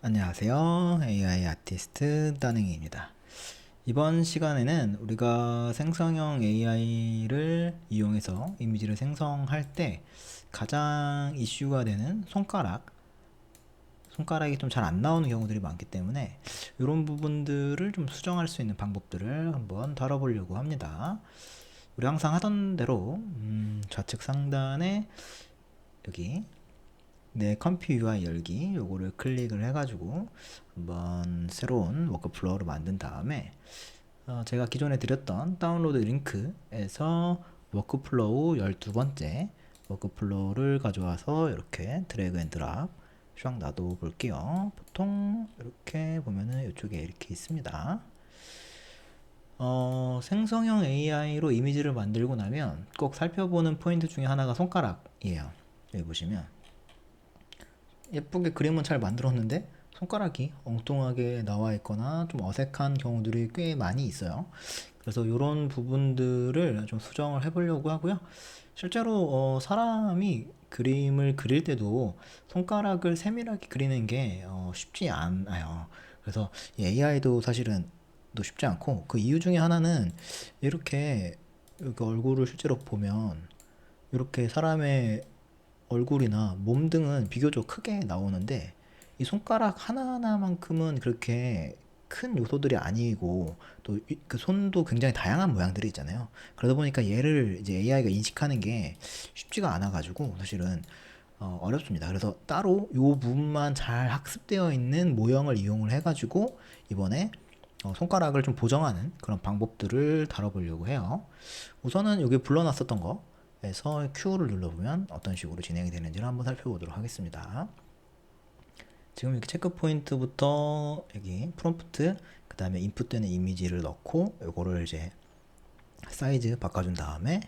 안녕하세요. AI 아티스트 따능이입니다. 이번 시간에는 우리가 생성형 AI를 이용해서 이미지를 생성할 때 가장 이슈가 되는 손가락, 손가락이 좀 잘 안 나오는 경우들이 많기 때문에 이런 부분들을 좀 수정할 수 있는 방법들을 한번 다뤄보려고 합니다. 우리 항상 하던 대로 음, 좌측 상단에 여기 내 컴퓨 UI 열기 요거를 클릭을 해가지고 한번 새로운 워크플로우를 만든 다음에 어, 제가 기존에 드렸던 다운로드 링크에서 워크플로우 12번째 워크플로우를 가져와서 이렇게 드래그 앤 드랍 샥 놔둬 볼게요. 보통 이렇게 보면은 이쪽에 이렇게 있습니다. 어, 생성형 AI로 이미지를 만들고 나면 꼭 살펴보는 포인트 중에 하나가 손가락이에요. 여기 보시면 예쁘게 그림은 잘 만들었는데 손가락이 엉뚱하게 나와 있거나 좀 어색한 경우들이 꽤 많이 있어요. 그래서 이런 부분들을 좀 수정을 해보려고 하고요. 실제로 어, 사람이 그림을 그릴 때도 손가락을 세밀하게 그리는 게 어, 쉽지 않아요. 그래서 이 AI도 사실은 또 쉽지 않고 그 이유 중에 하나는 이렇게 얼굴을 실제로 보면 이렇게 사람의 얼굴이나 몸 등은 비교적 크게 나오는데 이 손가락 하나하나만큼은 그렇게 큰 요소들이 아니고 또 그 손도 굉장히 다양한 모양들이 있잖아요. 그러다 보니까 얘를 이제 AI가 인식하는 게 쉽지가 않아 가지고 사실은 어, 어렵습니다. 그래서 따로 요 부분만 잘 학습되어 있는 모형을 이용을 해 가지고 이번에 어, 손가락을 좀 보정하는 그런 방법들을 다뤄보려고 해요. 우선은 여기 불러놨었던 거 에서 Q를 눌러보면 어떤 식으로 진행이 되는지를 한번 살펴보도록 하겠습니다. 지금 이렇게 체크 포인트부터 여기 프롬프트 그 다음에 인풋되는 이미지를 넣고 요거를 이제 사이즈 바꿔준 다음에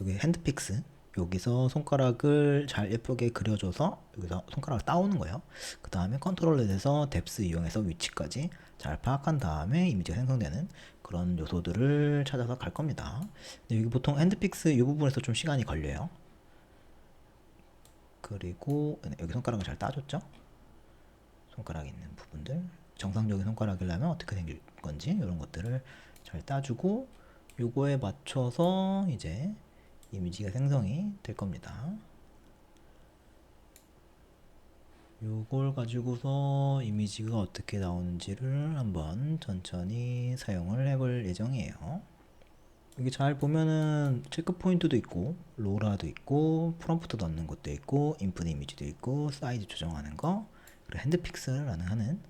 여기 핸드픽스 여기서 손가락을 잘 예쁘게 그려줘서 여기서 손가락을 따오는 거예요. 그 다음에 컨트롤렛에서 뎁스 이용해서 위치까지 잘 파악한 다음에 이미지가 생성되는 그런 요소들을 찾아서 갈 겁니다. 근데 여기 보통 핸드픽스 이 부분에서 좀 시간이 걸려요. 그리고 여기 손가락을 잘 따줬죠? 손가락에 있는 부분들 정상적인 손가락이라면 어떻게 생길 건지 이런 것들을 잘 따주고 요거에 맞춰서 이제 이미지가 생성이 될 겁니다. 요걸 가지고서 이미지가 어떻게 나오는지를 한번 천천히 사용을 해볼 예정이에요. 여기 잘 보면은 체크 포인트도 있고 로라도 있고 프롬프트 넣는 것도 있고 인풋 이미지도 있고 사이즈 조정하는 거 그리고 핸드픽스라는 하는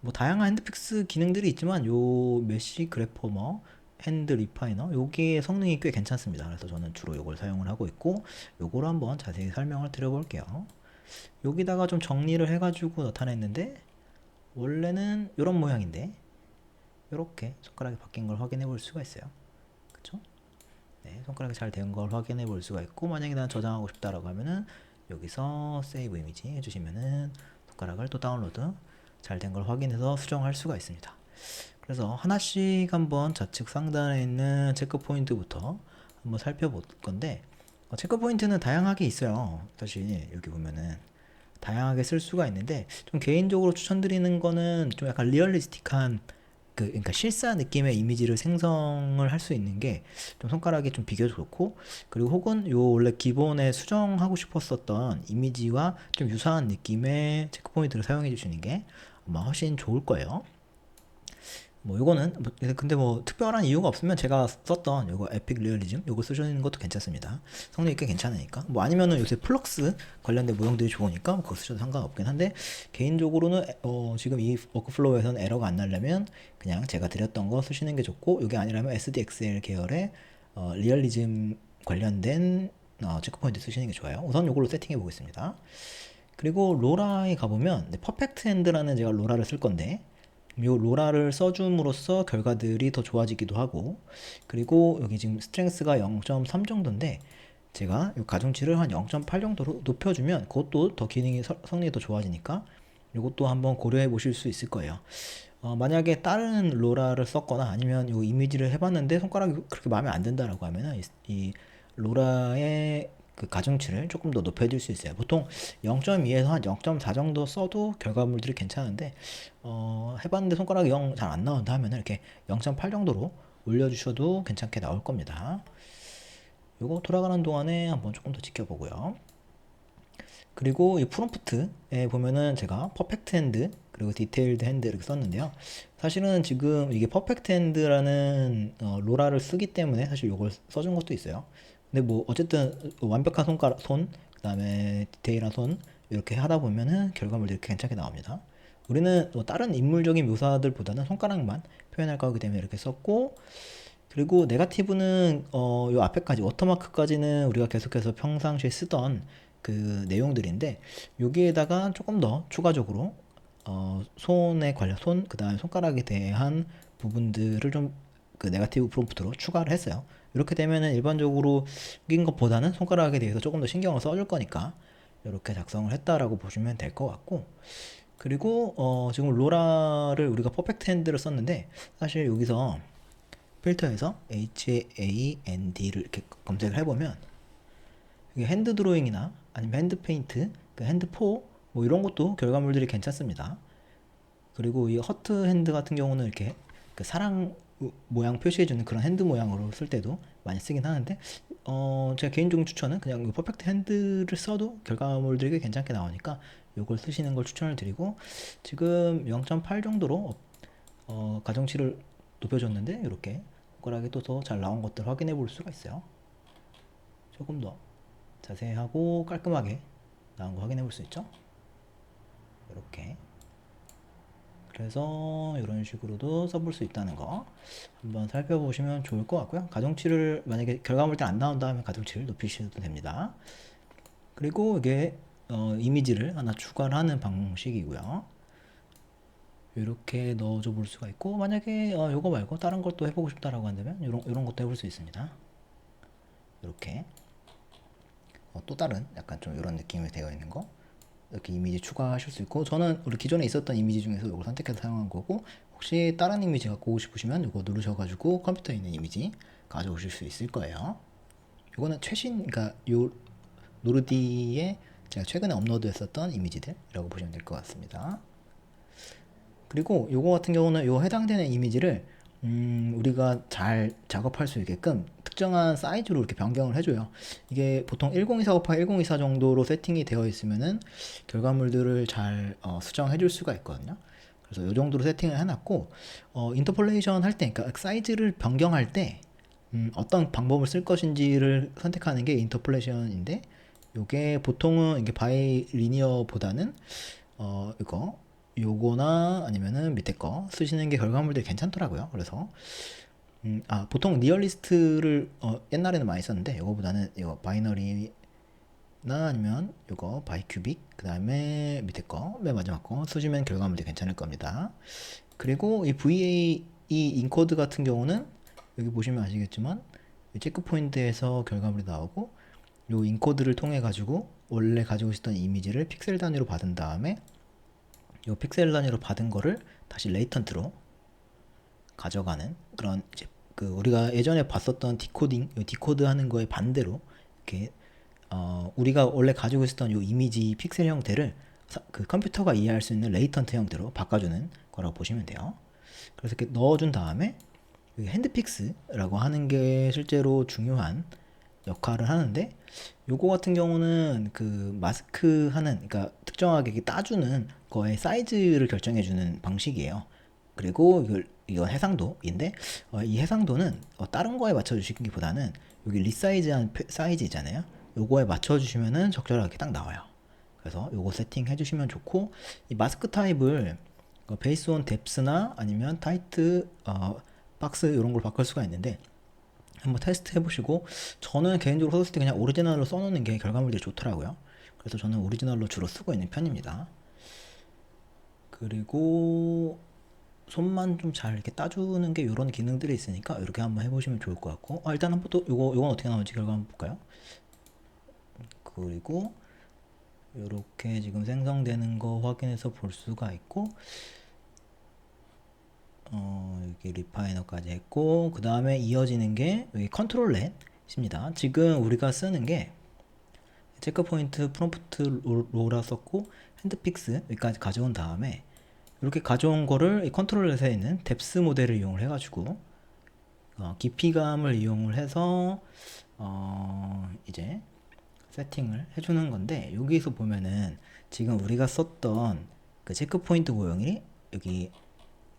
뭐 다양한 핸드픽스 기능들이 있지만 요 메시 그래퍼머 핸드 리파이너 여기에 성능이 꽤 괜찮습니다. 그래서 저는 주로 이걸 사용을 하고 있고 요거를 한번 자세히 설명을 드려볼게요. 여기다가 좀 정리를 해가지고 나타냈는데 원래는 이런 모양인데 이렇게 손가락이 바뀐 걸 확인해 볼 수가 있어요. 그쵸? 네, 손가락이 잘 된 걸 확인해 볼 수가 있고 만약에 난 저장하고 싶다라고 하면은 여기서 세이브 이미지 해주시면은 손가락을 또 다운로드 잘 된 걸 확인해서 수정할 수가 있습니다. 그래서 하나씩 한번 좌측 상단에 있는 체크 포인트부터 한번 살펴볼 건데 어, 체크 포인트는 다양하게 있어요. 사실 여기 보면은 다양하게 쓸 수가 있는데 좀 개인적으로 추천드리는 거는 좀 약간 리얼리스틱한 그 그러니까 실사 느낌의 이미지를 생성을 할 수 있는 게 좀 손가락이 좀 비교 좋고 그리고 혹은 요 원래 기본에 수정하고 싶었었던 이미지와 좀 유사한 느낌의 체크 포인트를 사용해 주시는 게 아마 훨씬 좋을 거예요. 뭐 요거는 뭐 근데 뭐 특별한 이유가 없으면 제가 썼던 요거 에픽 리얼리즘 요거 쓰시는 것도 괜찮습니다. 성능이 꽤 괜찮으니까. 뭐 아니면은 요새 플럭스 관련된 모형들이 좋으니까 뭐 그거 쓰셔도 상관없긴 한데 개인적으로는 어 지금 이 워크플로우에서는 에러가 안 나려면 그냥 제가 드렸던 거 쓰시는 게 좋고 요게 아니라면 SDXL 계열의 어 리얼리즘 관련된 어 체크포인트 쓰시는 게 좋아요. 우선 요걸로 세팅해 보겠습니다. 그리고 로라에 가보면 네, 퍼펙트 핸드라는 제가 로라를 쓸 건데 요 로라를 써줌으로써 결과들이 더 좋아지기도 하고 그리고 여기 지금 스트렝스가 0.3 정도인데 제가 요 가중치를 한 0.8 정도로 높여주면 그것도 더 기능이 서, 성능이 더 좋아지니까 이것도 한번 고려해 보실 수 있을 거예요. 어, 만약에 다른 로라를 썼거나 아니면 이 이미지를 해봤는데 손가락이 그렇게 마음에 안 든다라고 하면은 이, 이 로라의 그 가중치를 조금 더 높여줄 수 있어요. 보통 0.2에서 한 0.4 정도 써도 결과물들이 괜찮은데 어, 해봤는데 손가락이 0 잘 안 나온다 하면 이렇게 0.8 정도로 올려주셔도 괜찮게 나올 겁니다. 요거 돌아가는 동안에 한번 조금 더 지켜보고요. 그리고 이 프롬프트에 보면은 제가 퍼펙트 핸드 그리고 디테일드 핸드 이렇게 썼는데요. 사실은 지금 이게 퍼펙트 핸드라는 어, 로라를 쓰기 때문에 사실 이걸 써준 것도 있어요. 근데 뭐 어쨌든 완벽한 손가락 손 그다음에 디테일한 손 이렇게 하다 보면은 결과물들이 이렇게 괜찮게 나옵니다. 우리는 뭐 다른 인물적인 묘사들보다는 손가락만 표현할 거기 때문에 이렇게 썼고 그리고 네가티브는 어, 요 앞에까지 워터마크까지는 우리가 계속해서 평상시에 쓰던 그 내용들인데 여기에다가 조금 더 추가적으로 어, 손에 관련 손 그다음에 손가락에 대한 부분들을 좀 그 네가티브 프롬프트로 추가를 했어요. 이렇게 되면은 일반적으로 낀 것보다는 손가락에 대해서 조금 더 신경을 써줄 거니까 이렇게 작성을 했다라고 보시면 될 것 같고 그리고 어, 지금 로라를 우리가 퍼펙트 핸드를 썼는데 사실 여기서 필터에서 HAND를 이렇게 검색을 해보면 이게 핸드 드로잉이나 아니면 핸드 페인트, 그 핸드 포, 뭐 이런 것도 결과물들이 괜찮습니다. 그리고 이 허트 핸드 같은 경우는 이렇게 그 사랑 모양 표시해주는 그런 핸드 모양으로 쓸 때도 많이 쓰긴 하는데, 어, 제가 개인적인 추천은 그냥 이 퍼펙트 핸드를 써도 결과물들이 괜찮게 나오니까 이걸 쓰시는 걸 추천을 드리고, 지금 0.8 정도로 어, 가정치를 높여줬는데, 이렇게 손가락이 또 더 잘 나온 것들 확인해 볼 수가 있어요. 조금 더 자세하고 깔끔하게 나온 거 확인해 볼 수 있죠? 이렇게 그래서 이런 식으로도 써볼 수 있다는 거 한번 살펴보시면 좋을 것 같고요. 가중치를 만약에 결과물들 안 나온다 하면 가중치를 높이셔도 됩니다. 그리고 이게 어, 이미지를 하나 추가를 하는 방식이고요. 이렇게 넣어줘 볼 수가 있고 만약에 어, 이거 말고 다른 걸 또 해보고 싶다라고 한다면 이런 이런 것도 해볼 수 있습니다. 이렇게 어, 또 다른 약간 좀 이런 느낌이 되어 있는 거 이렇게 이미지 추가하실 수 있고 저는 우리 기존에 있었던 이미지 중에서 이걸 선택해서 사용한 거고 혹시 다른 이미지 갖고 싶으시면 이거 누르셔가지고 컴퓨터에 있는 이미지 가져오실 수 있을 거예요. 이거는 최신 그러니까 요 노르디에 제가 최근에 업로드했었던 이미지들이라고 보시면 될 것 같습니다. 그리고 요거 같은 경우는 요 해당되는 이미지를 음, 우리가 잘 작업할 수 있게끔 특정한 사이즈로 이렇게 변경을 해줘요. 이게 보통 1024 곱하기 1024 정도로 세팅이 되어 있으면은 결과물들을 잘 어, 수정해 줄 수가 있거든요. 그래서 이 정도로 세팅을 해놨고 어, 인터폴레이션 할 때, 그러니까 사이즈를 변경할 때 음, 어떤 방법을 쓸 것인지를 선택하는 게 인터폴레이션인데, 요게 보통은 이게 바이 리니어보다는 어, 이거 요거나 아니면은 밑에 거 쓰시는 게 결과물들이 괜찮더라고요. 그래서 음, 아 보통 리얼리스트를 어, 옛날에는 많이 썼는데 요거보다는 이거 바이너리나 아니면 요거 바이큐빅 그 다음에 밑에 거 맨 마지막 거 쓰시면 결과물들이 괜찮을 겁니다. 그리고 이 VA 이 인코드 같은 경우는 여기 보시면 아시겠지만 체크 포인트에서 결과물이 나오고 요 인코드를 통해 가지고 원래 가지고 있었던 이미지를 픽셀 단위로 받은 다음에 요 픽셀 단위로 받은 거를 다시 레이턴트로 가져가는 그런 이제 그 우리가 예전에 봤었던 디코딩, 디코드 하는 거에 반대로 이렇게 어 우리가 원래 가지고 있었던 요 이미지 픽셀 형태를 사, 그 컴퓨터가 이해할 수 있는 레이턴트 형태로 바꿔주는 거라고 보시면 돼요. 그래서 이렇게 넣어준 다음에 핸드픽스라고 하는 게 실제로 중요한 역할을 하는데 요거 같은 경우는 그 마스크 하는 그러니까 특정하게 따주는 거의 사이즈를 결정해 주는 방식이에요. 그리고 이걸 이건 해상도인데 어, 이 해상도는 어, 다른 거에 맞춰 주시기보다는 여기 리사이즈한 사이즈 있잖아요. 요거에 맞춰 주시면은 적절하게 딱 나와요. 그래서 요거 세팅 해 주시면 좋고 이 마스크 타입을 어, 베이스 온 뎁스나 아니면 타이트 어, 박스 이런 걸 바꿀 수가 있는데 한번 테스트 해보시고 저는 개인적으로 썼을 때 그냥 오리지널로 써놓는 게 결과물들이 좋더라고요. 그래서 저는 오리지널로 주로 쓰고 있는 편입니다. 그리고 손만 좀 잘 이렇게 따주는 게 이런 기능들이 있으니까 이렇게 한번 해보시면 좋을 것 같고 아, 일단 한번 또 이거 이건 어떻게 나오는지 결과 한번 볼까요? 그리고 이렇게 지금 생성되는 거 확인해서 볼 수가 있고 어, 여기 리파이너까지 했고 그 다음에 이어지는 게 여기 컨트롤 넷입니다. 지금 우리가 쓰는 게 체크 포인트 프롬프트 로- 로라 썼고 핸드픽스 여기까지 가져온 다음에 이렇게 가져온 거를 이 컨트롤렛에 있는 뎁스 모델을 이용을 해가지고 어, 깊이감을 이용을 해서 어, 이제 세팅을 해주는 건데 여기서 보면은 지금 우리가 썼던 그 체크 포인트 모형이 여기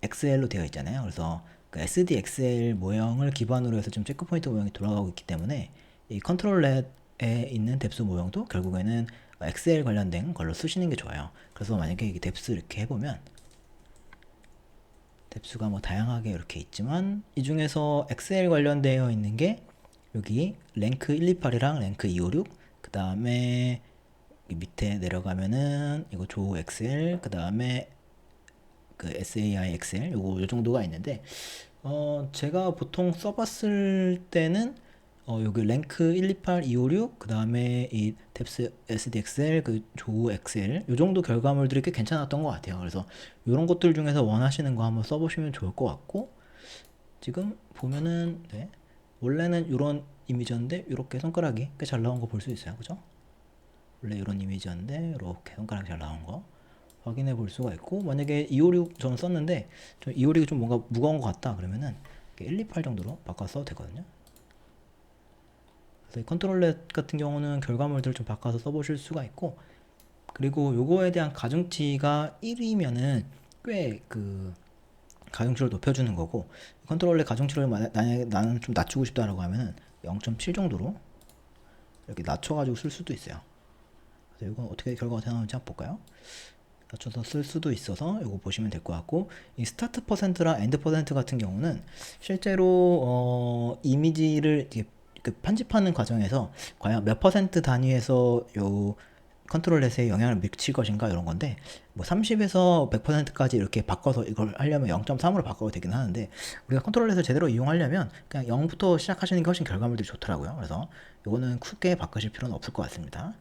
XL로 되어 있잖아요. 그래서 그 SDXL 모형을 기반으로 해서 지금 체크 포인트 모형이 돌아가고 있기 때문에 이 컨트롤렛에 있는 뎁스 모형도 결국에는 XL 관련된 걸로 쓰시는 게 좋아요. 그래서 만약에 이 뎁스 이렇게 해보면 뎁스가 뭐 다양하게 이렇게 있지만 이 중에서 XL 관련되어 있는 게 여기 랭크 128이랑 랭크 256 그 다음에 밑에 내려가면은 이거 조 XL 그 다음에 그 SAI XL 요거 요 정도가 있는데 어 제가 보통 써봤을 때는 어 여기 랭크 128, 256 그 다음에 이 뎁스 SDXL 그조 XL 요 정도 결과물들이 꽤 괜찮았던 것 같아요. 그래서 요런 것들 중에서 원하시는 거 한번 써보시면 좋을 것 같고 지금 보면은 네 원래는 요런 이미지였는데 이렇게 손가락이 꽤 잘 나온 거 볼 수 있어요. 그죠? 원래 이런 이미지였는데 이렇게 손가락이 잘 나온 거 확인해 볼 수가 있고 만약에 256 저는 썼는데 좀 256이 좀 뭔가 무거운 것 같다 그러면은 128 정도로 바꿔 써도 되거든요. 그래서 이 컨트롤렛 같은 경우는 결과물들을 좀 바꿔서 써보실 수가 있고 그리고 요거에 대한 가중치가 1이면은 꽤 그 가중치를 높여주는 거고 컨트롤렛 가중치를 만약에 나는 좀 낮추고 싶다라고 하면은 0.7 정도로 이렇게 낮춰가지고 쓸 수도 있어요. 그래서 이건 어떻게 결과가 나오는지 한번 볼까요? 낮춰서 쓸 수도 있어서 이거 보시면 될 것 같고 이 스타트 퍼센트랑 엔드 퍼센트 같은 경우는 실제로 어, 이미지를 그 편집하는 과정에서 과연 몇 퍼센트 단위에서 요 컨트롤 렛에 영향을 미칠 것인가 이런 건데 뭐 30에서 100%까지 이렇게 바꿔서 이걸 하려면 0.3으로 바꿔도 되긴 하는데 우리가 컨트롤 렛을 제대로 이용하려면 그냥 0부터 시작하시는 게 훨씬 결과물들이 좋더라고요. 그래서 이거는 크게 바꾸실 필요는 없을 것 같습니다.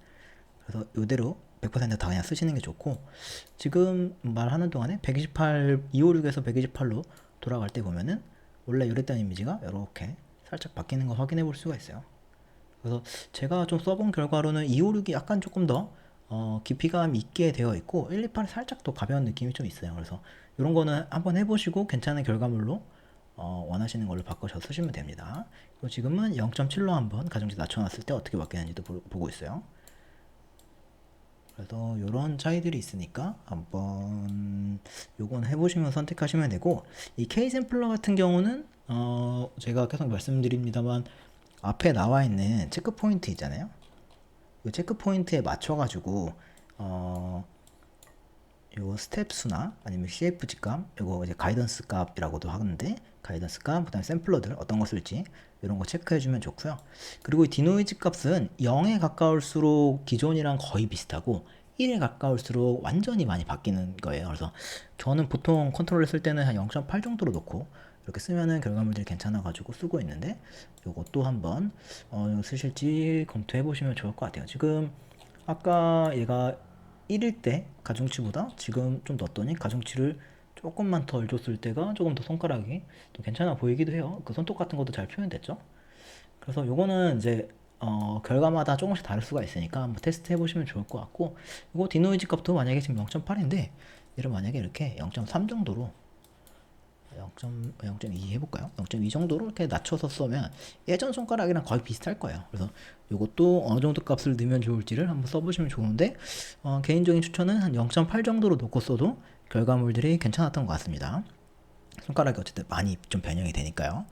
그래서 이대로 100%다 그냥 쓰시는 게 좋고 지금 말하는 동안에 128 256에서 128로 돌아갈 때 보면은 원래 이랬던 이미지가 이렇게 살짝 바뀌는 거 확인해 볼 수가 있어요. 그래서 제가 좀 써본 결과로는 256이 약간 조금 더 어, 깊이감 있게 되어 있고 128이 살짝 더 가벼운 느낌이 좀 있어요. 그래서 이런 거는 한번 해보시고 괜찮은 결과물로 어, 원하시는 걸로 바꿔서 쓰시면 됩니다. 그리고 지금은 0.7로 한번 가정치 낮춰놨을 때 어떻게 바뀌는지도 보, 보고 있어요. 그래서 이런 차이들이 있으니까 한번 요건 해보시면 선택하시면 되고 이 K 샘플러 같은 경우는 어 제가 계속 말씀드립니다만 앞에 나와 있는 체크 포인트 있잖아요. 이 체크 포인트에 맞춰 가지고 어요 스텝 수나 아니면 CFG 값, 요거 이제 가이던스 값이라고도 하는데 가이던스 값, 그다음에 샘플러들 어떤 거 쓸지 이런 거 체크해 주면 좋고요. 그리고 이 디노이즈 값은 0에 가까울수록 기존이랑 거의 비슷하고 1에 가까울수록 완전히 많이 바뀌는 거예요. 그래서 저는 보통 컨트롤을 쓸 때는 한 0.8 정도로 놓고 이렇게 쓰면은 결과물들이 괜찮아가지고 쓰고 있는데 요것도 한번 어, 쓰실지 검토해 보시면 좋을 것 같아요. 지금 아까 얘가 1일 때 가중치보다 지금 좀 넣었더니 가중치를 조금만 덜 줬을 때가 조금 더 손가락이 또 괜찮아 보이기도 해요. 그 손톱 같은 것도 잘 표현됐죠. 그래서 요거는 이제 어, 결과마다 조금씩 다를 수가 있으니까 한번 테스트 해보시면 좋을 것 같고 이거 디노이즈 값도 만약에 지금 0.8인데 얘를 만약에 이렇게 0.3 정도로 0. 0.2 해볼까요? 0.2 정도로 이렇게 낮춰서 쓰면 예전 손가락이랑 거의 비슷할 거예요. 그래서 이것도 어느 정도 값을 넣으면 좋을지를 한번 써보시면 좋은데 어, 개인적인 추천은 한 0.8 정도로 놓고 써도 결과물들이 괜찮았던 것 같습니다. 손가락이 어쨌든 많이 좀 변형이 되니까요.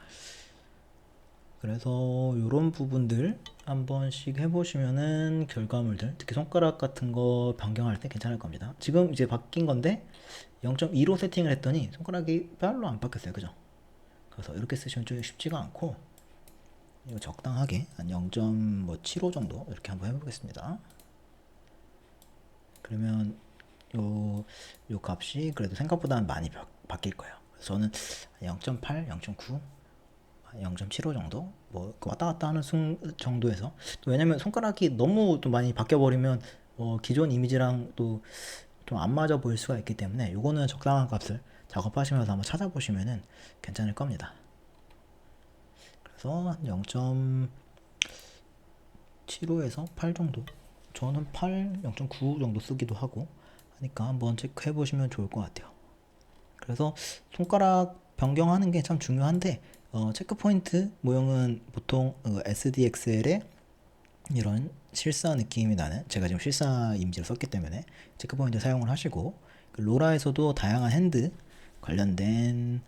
그래서 이런 부분들 한 번씩 해보시면은 결과물들 특히 손가락 같은 거 변경할 때 괜찮을 겁니다. 지금 이제 바뀐 건데 0.2로 세팅을 했더니 손가락이 별로 안 바뀌었어요. 그죠? 그래서 이렇게 쓰시면 좀 쉽지가 않고 이거 적당하게 한 0.75 정도 이렇게 한번 해보겠습니다. 그러면 요, 요 값이 그래도 생각보다는 많이 바, 바뀔 거예요. 그래서 저는 0.8, 0.9 0.75 정도 뭐 왔다 갔다 하는 순 정도에서 또 왜냐면 손가락이 너무 또 많이 바뀌어 버리면 어 기존 이미지랑 또 좀 안 맞아 보일 수가 있기 때문에 요거는 적당한 값을 작업하시면서 한번 찾아보시면은 괜찮을 겁니다. 그래서 한 0.75에서 8 정도 저는 8, 0.9 정도 쓰기도 하고 하니까 한번 체크해 보시면 좋을 것 같아요. 그래서 손가락 변경하는 게 참 중요한데 어, 체크 포인트 모형은 보통 어, SDXL에 이런 실사 느낌이 나는 제가 지금 실사 이미지를 썼기 때문에 체크 포인트 사용을 하시고 그 로라에서도 다양한 핸드 관련된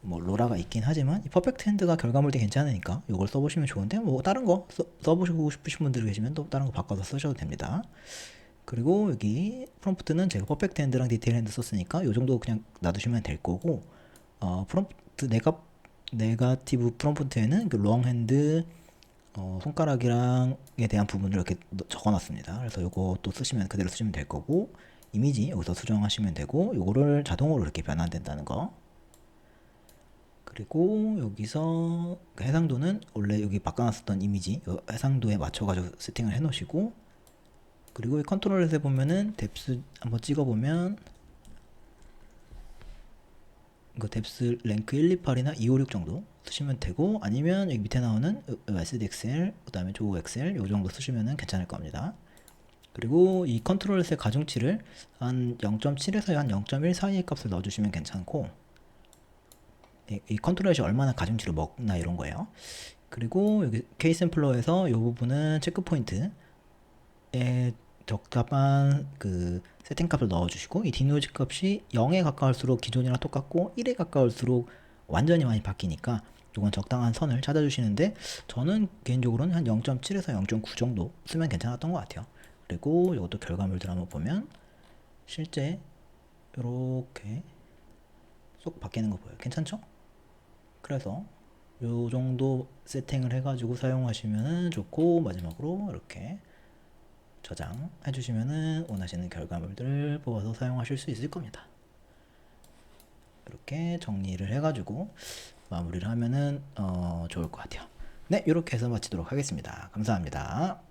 뭐 로라가 있긴 하지만 이 퍼펙트 핸드가 결과물이 괜찮으니까 이걸 써보시면 좋은데 뭐 다른 거 써, 써보시고 싶으신 분들이 계시면 또 다른 거 바꿔서 쓰셔도 됩니다. 그리고 여기 프롬프트는 제가 퍼펙트 핸드랑 디테일 핸드 썼으니까 이 정도 그냥 놔두시면 될 거고 어, 프롬프트 네가 네가티브 프롬프트에는 그 롱 핸드 어, 손가락이랑에 대한 부분을 이렇게 넣- 적어놨습니다. 그래서 이것도 쓰시면 그대로 쓰시면 될 거고 이미지 여기서 수정하시면 되고 이거를 자동으로 이렇게 변환된다는 거. 그리고 여기서 그 해상도는 원래 여기 바꿔놨었던 이미지 요 해상도에 맞춰가지고 세팅을 해놓으시고 그리고 이 컨트롤에서 보면은 뎁스 한번 찍어보면 이거 뎁스 랭크 128이나 256 정도 쓰시면 되고 아니면 여기 밑에 나오는 SDXL 그다음에 조XL 요 정도 쓰시면은 괜찮을 겁니다. 그리고 이 컨트롤의 가중치를 한 0.7에서 한 0.1 사이의 값을 넣어주시면 괜찮고 이, 이 컨트롤이 얼마나 가중치를 먹나 이런 거예요. 그리고 여기 K 샘플러에서 이 부분은 체크 포인트에 적합한 그 세팅 값을 넣어주시고 이 디노즈 값이 0에 가까울수록 기존이랑 똑같고 1에 가까울수록 완전히 많이 바뀌니까 이건 적당한 선을 찾아주시는데 저는 개인적으로는 한 0.7에서 0.9 정도 쓰면 괜찮았던 것 같아요. 그리고 이것도 결과물들 한번 보면 실제 이렇게 쏙 바뀌는 거 보여요. 괜찮죠? 그래서 요 정도 세팅을 해가지고 사용하시면 좋고 마지막으로 이렇게 저장해 주시면은 원하시는 결과물들을 뽑아서 사용하실 수 있을 겁니다. 이렇게 정리를 해가지고 마무리를 하면은 어, 좋을 것 같아요. 네, 이렇게 해서 마치도록 하겠습니다. 감사합니다.